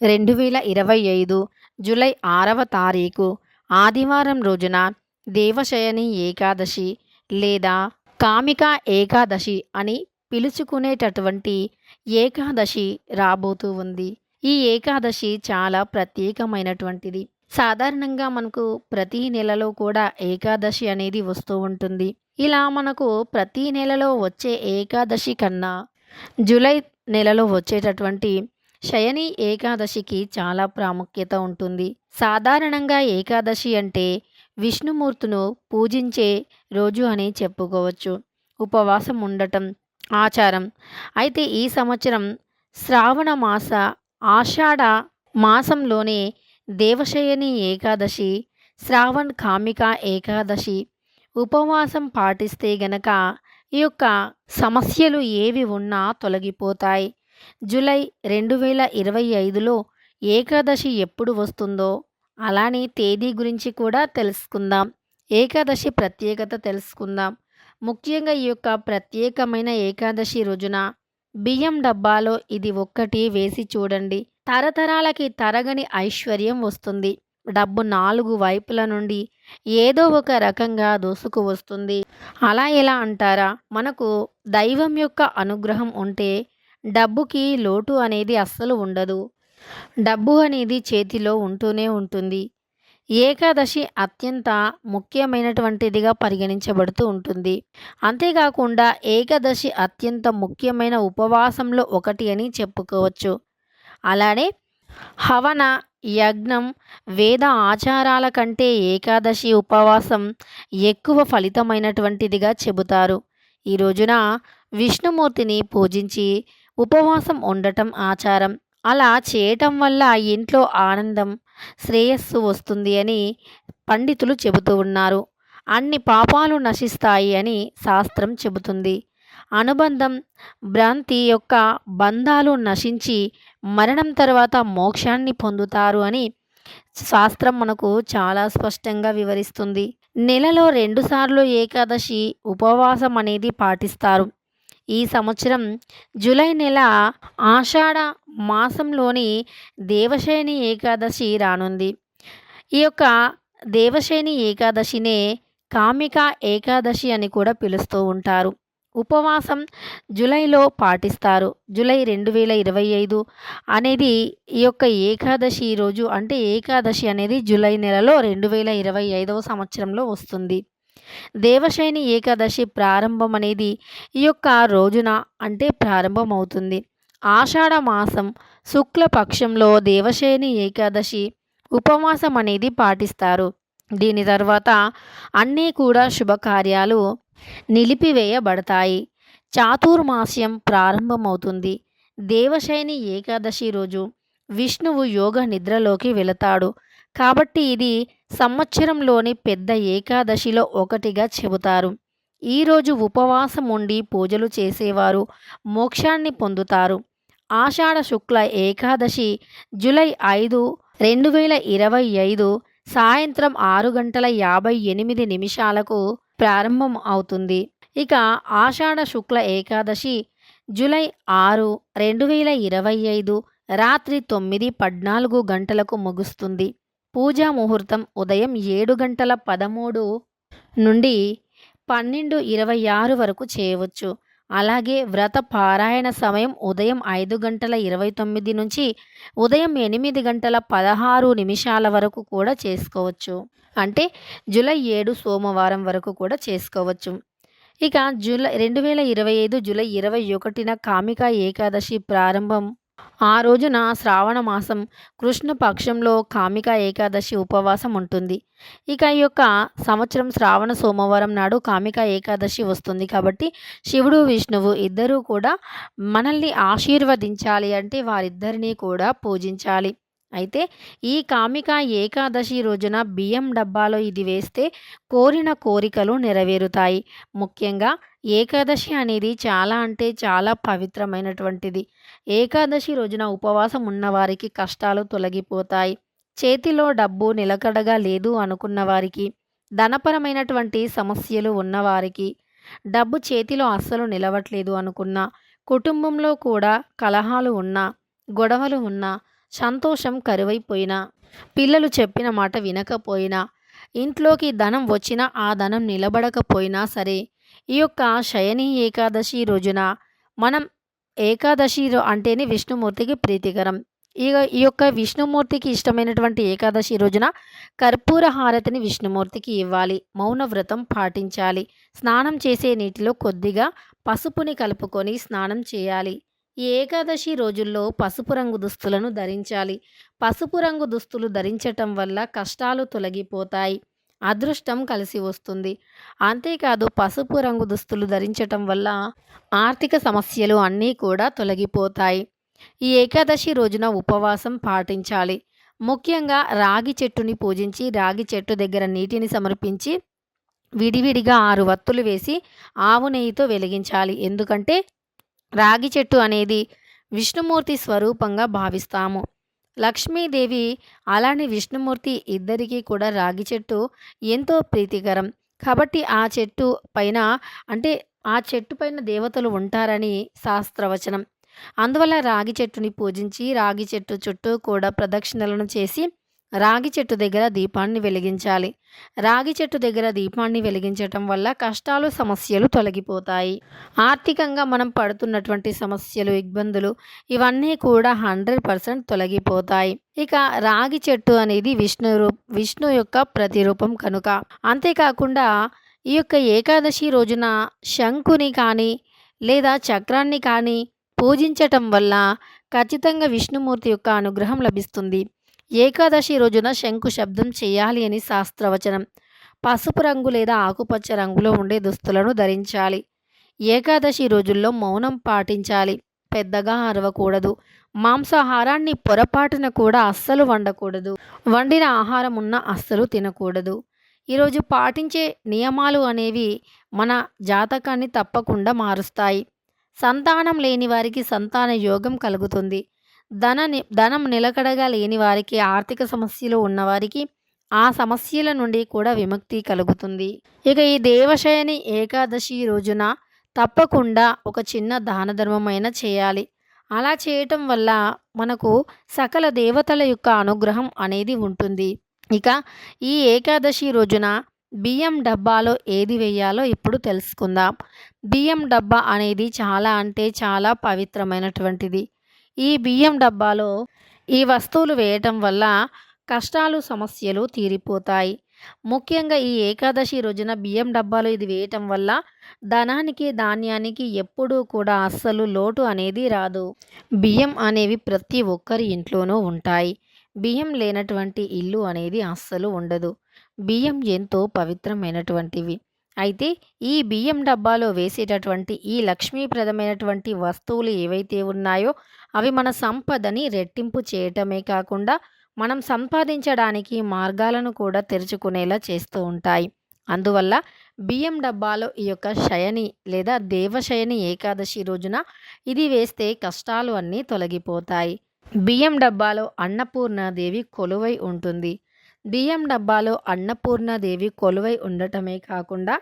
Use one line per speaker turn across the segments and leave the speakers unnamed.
రెండు వేల ఇరవై ఐదు జూలై ఆరవ తారీఖు ఆదివారం రోజున దేవశయని ఏకాదశి లేదా కామిక ఏకాదశి అని పిలుచుకునేటటువంటి ఏకాదశి రాబోతూ ఉంది. ఈ ఏకాదశి చాలా ప్రత్యేకమైనటువంటిది. సాధారణంగా మనకు ప్రతి నెలలో కూడా ఏకాదశి అనేది వస్తూ ఉంటుంది. ఇలా మనకు ప్రతి నెలలో వచ్చే ఏకాదశి కన్నా జూలై నెలలో వచ్చేటటువంటి శయని ఏకాదశికి చాలా ప్రాముఖ్యత ఉంటుంది. సాధారణంగా ఏకాదశి అంటే విష్ణుమూర్తును పూజించే రోజు అని చెప్పుకోవచ్చు. ఉపవాసం ఉండటం ఆచారం. అయితే ఈ సంవత్సరం శ్రావణ మాస ఆషాఢ మాసంలోనే దేవశయని ఏకాదశి శ్రావణ్ కామిక ఏకాదశి ఉపవాసం పాటిస్తే గనక ఈ యొక్క సమస్యలు ఏవి ఉన్నా తొలగిపోతాయి. జూలై రెండు వేల ఇరవై ఐదులో ఏకాదశి ఎప్పుడు వస్తుందో అలానే తేదీ గురించి కూడా తెలుసుకుందాం. ఏకాదశి ప్రత్యేకత తెలుసుకుందాం. ముఖ్యంగా ఈ యొక్క ప్రత్యేకమైన ఏకాదశి రోజున బియ్యం డబ్బాలో ఇది ఒక్కటి వేసి చూడండి. తరతరాలకి తరగని ఐశ్వర్యం వస్తుంది. డబ్బు నాలుగు వైపుల నుండి ఏదో ఒక రకంగా దోసుకు వస్తుంది. అలా ఎలా అంటారా? మనకు దైవం యొక్క అనుగ్రహం ఉంటే డబ్బుకి లోటు అనేది అస్సలు ఉండదు. డబ్బు అనేది చేతిలో ఉంటూనే ఉంటుంది. ఏకాదశి అత్యంత ముఖ్యమైనటువంటిదిగా పరిగణించబడుతూ ఉంటుంది. అంతేకాకుండా ఏకాదశి అత్యంత ముఖ్యమైన ఉపవాసంలో ఒకటి అని చెప్పుకోవచ్చు. అలానే హవన యజ్ఞం వేద ఆచారాల కంటే ఏకాదశి ఉపవాసం ఎక్కువ ఫలితమైనటువంటిదిగా చెబుతారు. ఈ రోజున విష్ణుమూర్తిని పూజించి ఉపవాసం ఉండటం ఆచారం. అలా చేయటం వల్ల ఇంట్లో ఆనందం శ్రేయస్సు వస్తుంది అని పండితులు చెబుతూ ఉన్నారు. అన్ని పాపాలు నశిస్తాయి అని శాస్త్రం చెబుతుంది. అనుబంధం భ్రాంతి యొక్క బంధాలు నశించి మరణం తర్వాత మోక్షాన్ని పొందుతారు అని శాస్త్రం మనకు చాలా స్పష్టంగా వివరిస్తుంది. నెలలో రెండుసార్లు ఏకాదశి ఉపవాసం అనేది పాటిస్తారు. ఈ సంవత్సరం జూలై నెల ఆషాఢ మాసంలోని దేవశయని ఏకాదశి రానుంది. ఈ యొక్క దేవశయని ఏకాదశినే కామిక ఏకాదశి అని కూడా పిలుస్తూ ఉంటారు. ఉపవాసం జూలైలో పాటిస్తారు. జూలై రెండు వేల ఇరవై ఐదు అనేది ఈ యొక్క ఏకాదశి రోజు అంటే ఏకాదశి అనేది జూలై నెలలో రెండు వేల ఇరవై ఐదవ సంవత్సరంలో వస్తుంది. దేవశయని ఏకాదశి ప్రారంభం అనేది ఈ యొక్క రోజున అంటే ప్రారంభమవుతుంది. ఆషాఢ మాసం శుక్లపక్షంలో దేవశయని ఏకాదశి ఉపవాసం అనేది పాటిస్తారు. దీని తర్వాత అన్నీ కూడా శుభకార్యాలు నిలిపివేయబడతాయి. చాతుర్మాస్యం ప్రారంభమవుతుంది. దేవశయని ఏకాదశి రోజు విష్ణువు యోగ నిద్రలోకి వెళతాడు. కాబట్టి ఇది సంవత్సరంలోని పెద్ద ఏకాదశిలో ఒకటిగా చెబుతారు. ఈరోజు ఉపవాసం ఉండి పూజలు చేసేవారు మోక్షాన్ని పొందుతారు. ఆషాఢ శుక్ల ఏకాదశి జూలై ఐదు రెండు వేల ఇరవై ఐదు సాయంత్రం ఆరు గంటల యాభై ఎనిమిది నిమిషాలకు ప్రారంభం అవుతుంది. ఇక ఆషాఢ శుక్ల ఏకాదశి జూలై ఆరు రెండు వేల ఇరవై ఐదు రాత్రి తొమ్మిది పద్నాలుగు గంటలకు ముగుస్తుంది. పూజా ముహూర్తం ఉదయం ఏడు గంటల పదమూడు నుండి పన్నెండు ఇరవై ఆరు వరకు చేయవచ్చు. అలాగే వ్రత పారాయణ సమయం ఉదయం ఐదు గంటల ఇరవై తొమ్మిది నుంచి ఉదయం ఎనిమిది గంటల పదహారు నిమిషాల వరకు కూడా చేసుకోవచ్చు. అంటే జూలై ఏడు సోమవారం వరకు కూడా చేసుకోవచ్చు. ఇక జూలై రెండు వేల ఇరవై ఐదు జూలై ఇరవై ఒకటిన కామిక ఏకాదశి ప్రారంభం ఆ రోజున శ్రావణ మాసం కృష్ణపక్షంలో కామిక ఏకాదశి ఉపవాసం ఉంటుంది. ఇక ఈ యొక్క సంవత్సరం శ్రావణ సోమవారం నాడు కామిక ఏకాదశి వస్తుంది కాబట్టి శివుడు విష్ణువు ఇద్దరూ కూడా మనల్ని ఆశీర్వదించాలి అంటే వారిద్దరినీ కూడా పూజించాలి. అయితే ఈ కామిక ఏకాదశి రోజున బియ్యం డబ్బాలో ఇది వేస్తే కోరిన కోరికలు నెరవేరుతాయి. ముఖ్యంగా ఏకాదశి అనేది చాలా అంటే చాలా పవిత్రమైనటువంటిది. ఏకాదశి రోజున ఉపవాసం ఉన్నవారికి కష్టాలు తొలగిపోతాయి. చేతిలో డబ్బు నిలకడగా లేదు అనుకున్న వారికి ధనపరమైనటువంటి సమస్యలు ఉన్నవారికి డబ్బు చేతిలో అస్సలు నిలవట్లేదు అనుకున్న కుటుంబంలో కూడా కలహాలు ఉన్నా గొడవలు ఉన్నా సంతోషం కరువైపోయినా పిల్లలు చెప్పిన మాట వినకపోయినా ఇంట్లోకి ధనం వచ్చినా ఆ ధనం నిలబడకపోయినా సరే ఈ యొక్క శయని ఏకాదశి రోజున మనం ఏకాదశి అంటేనే విష్ణుమూర్తికి ప్రీతికరం. ఈ ఈ యొక్క విష్ణుమూర్తికి ఇష్టమైనటువంటి ఏకాదశి రోజున కర్పూర హారతిని విష్ణుమూర్తికి ఇవ్వాలి. మౌన వ్రతం పాటించాలి. స్నానం చేసే నీటిలో కొద్దిగా పసుపుని కలుపుకొని స్నానం చేయాలి. ఈ ఏకాదశి రోజుల్లో పసుపు రంగు దుస్తులను ధరించాలి. పసుపు రంగు దుస్తులు ధరించటం వల్ల కష్టాలు తొలగిపోతాయి. అదృష్టం కలిసి వస్తుంది. అంతేకాదు పసుపు రంగు దుస్తులు ధరించటం వల్ల ఆర్థిక సమస్యలు అన్నీ కూడా తొలగిపోతాయి. ఈ ఏకాదశి రోజున ఉపవాసం పాటించాలి. ముఖ్యంగా రాగి చెట్టుని పూజించి రాగి చెట్టు దగ్గర నీటిని సమర్పించి విడివిడిగా ఆరు వత్తులు వేసి ఆవు నెయ్యితో వెలిగించాలి. ఎందుకంటే రాగి చెట్టు అనేది విష్ణుమూర్తి స్వరూపంగా భావిస్తాము. లక్ష్మీదేవి అలానే విష్ణుమూర్తి ఇద్దరికీ కూడా రాగి చెట్టు ఎంతో ప్రీతికరం. కాబట్టి ఆ చెట్టు పైన అంటే ఆ చెట్టు పైన దేవతలు ఉంటారని శాస్త్రవచనం. అందువల్ల రాగి చెట్టుని పూజించి రాగి చెట్టు చుట్టూ కూడా ప్రదక్షిణలను చేసి రాగి చెట్టు దగ్గర దీపాన్ని వెలిగించాలి. రాగి చెట్టు దగ్గర దీపాన్ని వెలిగించటం వల్ల కష్టాలు సమస్యలు తొలగిపోతాయి. ఆర్థికంగా మనం పడుతున్నటువంటి సమస్యలు ఇబ్బందులు ఇవన్నీ కూడా హండ్రెడ్ పర్సెంట్ తొలగిపోతాయి. ఇక రాగి చెట్టు అనేది విష్ణు రూ విష్ణు యొక్క ప్రతిరూపం కనుక. అంతేకాకుండా ఈ యొక్క ఏకాదశి రోజున శంకుని కానీ లేదా చక్రాన్ని కానీ పూజించటం వల్ల ఖచ్చితంగా విష్ణుమూర్తి యొక్క అనుగ్రహం లభిస్తుంది. ఏకాదశి రోజున శంకు శబ్దం చేయాలి అని శాస్త్రవచనం. పసుపు రంగు లేదా ఆకుపచ్చ రంగులో ఉండే దుస్తులను ధరించాలి. ఏకాదశి రోజుల్లో మౌనం పాటించాలి. పెద్దగా అరవకూడదు. మాంసాహారాన్ని పొరపాటున కూడా అస్సలు వండకూడదు. వండిన ఆహారం ఉన్న అస్సలు తినకూడదు. ఈరోజు పాటించే నియమాలు అనేవి మన జాతకాన్ని తప్పకుండా మారుస్తాయి. సంతానం లేని వారికి సంతాన యోగం కలుగుతుంది. ధన ధనం నిలకడగా లేని వారికి ఆర్థిక సమస్యలు ఉన్నవారికి ఆ సమస్యల నుండి కూడా విముక్తి కలుగుతుంది. ఇక ఈ దేవశయని ఏకాదశి రోజున తప్పకుండా ఒక చిన్న దాన ధర్మమైన చేయాలి. అలా చేయటం వల్ల మనకు సకల దేవతల యొక్క అనుగ్రహం అనేది ఉంటుంది. ఇక ఈ ఏకాదశి రోజున బియ్యం డబ్బాలో ఏది వేయాలో ఇప్పుడు తెలుసుకుందాం. బియ్యం డబ్బా అనేది చాలా అంటే చాలా పవిత్రమైనటువంటిది. ఈ బియ్యం డబ్బాలో ఈ వస్తువులు వేయటం వల్ల కష్టాలు సమస్యలు తీరిపోతాయి. ముఖ్యంగా ఈ ఏకాదశి రోజున బియ్యం డబ్బాలు ఇది వేయటం వల్ల ధనానికి ధాన్యానికి ఎప్పుడూ కూడా అస్సలు లోటు అనేది రాదు. బియ్యం అనేవి ప్రతి ఒక్కరి ఇంట్లోనూ ఉంటాయి. బియ్యం లేనటువంటి ఇల్లు అనేది అస్సలు ఉండదు. బియ్యం ఎంతో పవిత్రమైనటువంటివి. అయితే ఈ బియ్యం డబ్బాలో వేసేటటువంటి ఈ లక్ష్మీప్రదమైనటువంటి వస్తువులు ఏవైతే ఉన్నాయో అవి మన సంపదని రెట్టింపు చేయటమే కాకుండా మనం సంపాదించడానికి మార్గాలను కూడా తెరుచుకునేలా చేస్తూ ఉంటాయి. అందువల్ల బియ్యం డబ్బాలో ఈ యొక్క శయని లేదా దేవశయని ఏకాదశి రోజున ఇది వేస్తే కష్టాలు అన్నీ తొలగిపోతాయి. బియ్యం డబ్బాలో అన్నపూర్ణాదేవి కొలువై ఉంటుంది. బియ్యం డబ్బాలో అన్నపూర్ణాదేవి కొలువై ఉండటమే కాకుండా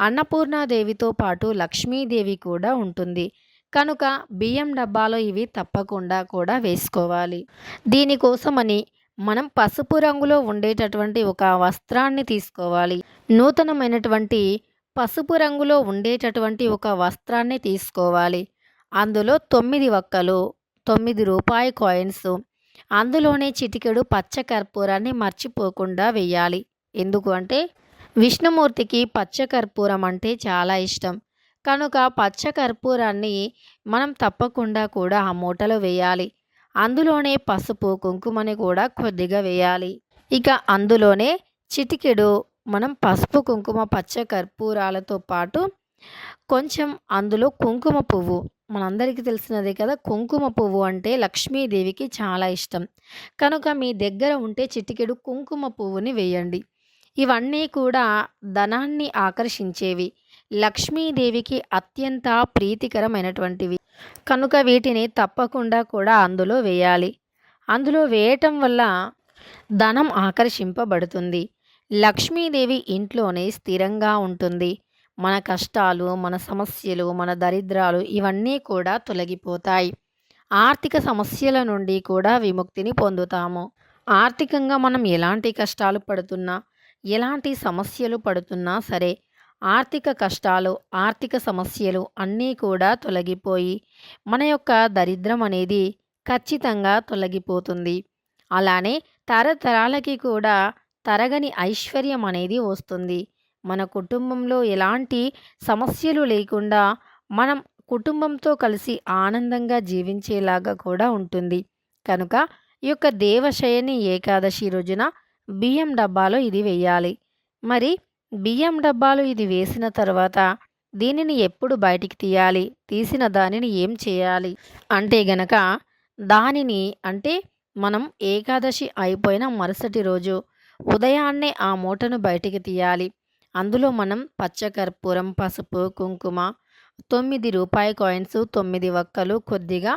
అన్నపూర్ణాదేవితో పాటు లక్ష్మీదేవి కూడా ఉంటుంది. కనుక బియ్యం డబ్బాలో ఇవి తప్పకుండా కూడా వేసుకోవాలి. దీనికోసమని మనం పసుపు రంగులో ఉండేటటువంటి ఒక వస్త్రాన్ని తీసుకోవాలి. నూతనమైనటువంటి పసుపు రంగులో ఉండేటటువంటి ఒక వస్త్రాన్ని తీసుకోవాలి. అందులో తొమ్మిది ఒక్కలు తొమ్మిది రూపాయి కాయిన్స్ అందులోనే చిటికెడు పచ్చ కర్పూరాన్ని మర్చిపోకుండా వేయాలి. ఎందుకు అంటే విష్ణుమూర్తికి పచ్చ కర్పూరం అంటే చాలా ఇష్టం. కనుక పచ్చ కర్పూరాన్ని మనం తప్పకుండా కూడా ఆ మూటలో వేయాలి. అందులోనే పసుపు కుంకుమని కూడా కొద్దిగా వేయాలి. ఇక అందులోనే చిటికెడు మనం పసుపు కుంకుమ పచ్చ కర్పూరాలతో పాటు కొంచెం అందులో కుంకుమ పువ్వు. మనందరికీ తెలిసినదే కదా కుంకుమ పువ్వు అంటే లక్ష్మీదేవికి చాలా ఇష్టం. కనుక మీ దగ్గర ఉంటే చిటికెడు కుంకుమ పువ్వుని వేయండి. ఇవన్నీ కూడా ధనాన్ని ఆకర్షించేవి. లక్ష్మీదేవికి అత్యంత ప్రీతికరమైనటువంటివి. కనుక వీటిని తప్పకుండా కూడా అందులో వేయాలి. అందులో వేయటం వల్ల ధనం ఆకర్షింపబడుతుంది. లక్ష్మీదేవి ఇంట్లోనే స్థిరంగా ఉంటుంది. మన కష్టాలు మన సమస్యలు మన దరిద్రాలు ఇవన్నీ కూడా తొలగిపోతాయి. ఆర్థిక సమస్యల నుండి కూడా విముక్తిని పొందుతాము. ఆర్థికంగా మనం ఎలాంటి కష్టాలు పడుతున్నా ఎలాంటి సమస్యలు పడుతున్నా సరే ఆర్థిక కష్టాలు ఆర్థిక సమస్యలు అన్నీ కూడా తొలగిపోయి మన యొక్క దరిద్రం అనేది ఖచ్చితంగా తొలగిపోతుంది. అలానే తరతరాలకి కూడా తరగని ఐశ్వర్యం అనేది వస్తుంది. మన కుటుంబంలో ఎలాంటి సమస్యలు లేకుండా మనం కుటుంబంతో కలిసి ఆనందంగా జీవించేలాగా కూడా ఉంటుంది. కనుక ఈ యొక్క దేవశయని ఏకాదశి రోజున బియ్యం డబ్బాలో ఇది వేయాలి మరి బియ్యం డబ్బాలు ఇది వేసిన తర్వాత దీనిని ఎప్పుడు బయటికి తీయాలి? తీసిన దానిని ఏం చేయాలి? అంటే గనక దానిని అంటే మనం ఏకాదశి అయిపోయిన మరుసటి రోజు ఉదయాన్నే ఆ మూటను బయటికి తీయాలి. అందులో మనం పచ్చకర్పూరం పసుపు కుంకుమ తొమ్మిది రూపాయి కాయిన్స్ తొమ్మిది వక్కలు కొద్దిగా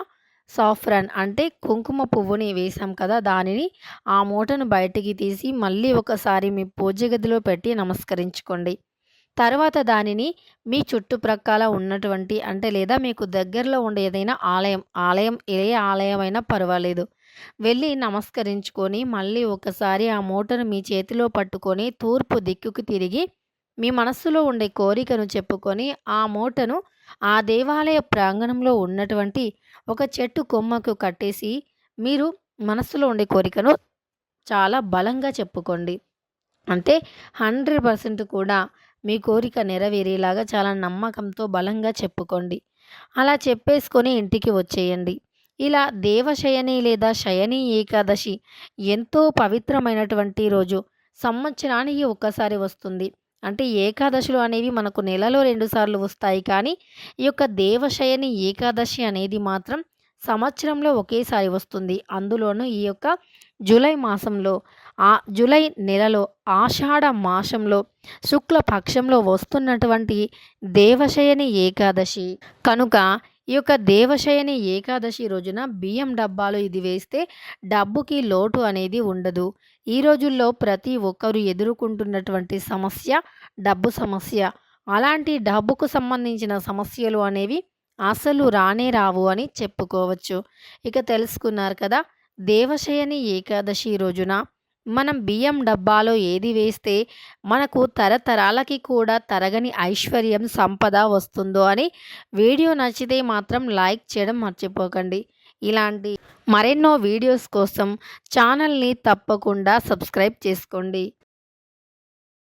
సాఫ్రన్ అంటే కుంకుమ పువ్వుని వేసాం కదా దానిని ఆ మూటను బయటికి తీసి మళ్ళీ ఒకసారి మీ పూజ గదిలో పెట్టి నమస్కరించుకోండి. తర్వాత దానిని మీ చుట్టుప్రక్కల ఉన్నటువంటి అంటే లేదా మీకు దగ్గరలో ఉండే ఏదైనా ఆలయం ఆలయం ఏ ఆలయం అయినా పర్వాలేదు. వెళ్ళి నమస్కరించుకొని మళ్ళీ ఒకసారి ఆ మూటను మీ చేతిలో పట్టుకొని తూర్పు దిక్కుకు తిరిగి మీ మనస్సులో ఉండే కోరికను చెప్పుకొని ఆ మూటను ఆ దేవాలయ ప్రాంగణంలో ఉన్నటువంటి ఒక చెట్టు కొమ్మకు కట్టేసి మీరు మనస్సులో ఉండే కోరికను చాలా బలంగా చెప్పుకోండి. అంటే హండ్రెడ్ పర్సెంట్ కూడా మీ కోరిక నెరవేరేలాగా చాలా నమ్మకంతో బలంగా చెప్పుకోండి. అలా చెప్పేసుకొని ఇంటికి వచ్చేయండి. ఇలా దేవశయని లేదా శయని ఏకాదశి ఎంతో పవిత్రమైనటువంటి రోజు. సంవత్సరానికి ఒక్కసారి వస్తుంది. అంటే ఏకాదశులు అనేవి మనకు నెలలో రెండుసార్లు వస్తాయి కానీ ఈ యొక్క దేవశయని ఏకాదశి అనేది మాత్రం సంవత్సరంలో ఒకేసారి వస్తుంది. అందులోనూ ఈ యొక్క జూలై మాసంలో ఆ జూలై నెలలో ఆషాఢ మాసంలో శుక్ల పక్షంలో వస్తున్నటువంటి దేవశయని ఏకాదశి. కనుక ఈ యొక్క దేవశయని ఏకాదశి రోజున బియ్యం డబ్బాలు ఇది వేస్తే డబ్బుకి లోటు అనేది ఉండదు. ఈ రోజుల్లో ప్రతి ఒక్కరు ఎదుర్కొంటున్నటువంటి సమస్య డబ్బు సమస్య. అలాంటి డబ్బుకు సంబంధించిన సమస్యలు అనేవి అసలు రానే రావు అని చెప్పుకోవచ్చు. ఇక తెలుసుకున్నారు కదా దేవశయని ఏకాదశి రోజున మనం బియ్యం డబ్బాలో ఏది వేస్తే మనకు తరతరాలకి కూడా తరగని ఐశ్వర్యం సంపద వస్తుందో అని వీడియో నచ్చితే మాత్రం లైక్ చేయడం మర్చిపోకండి. ఇలాంటి మరెన్నో వీడియోస్ కోసం ఛానల్ని తప్పకుండా సబ్స్క్రైబ్ చేసుకోండి.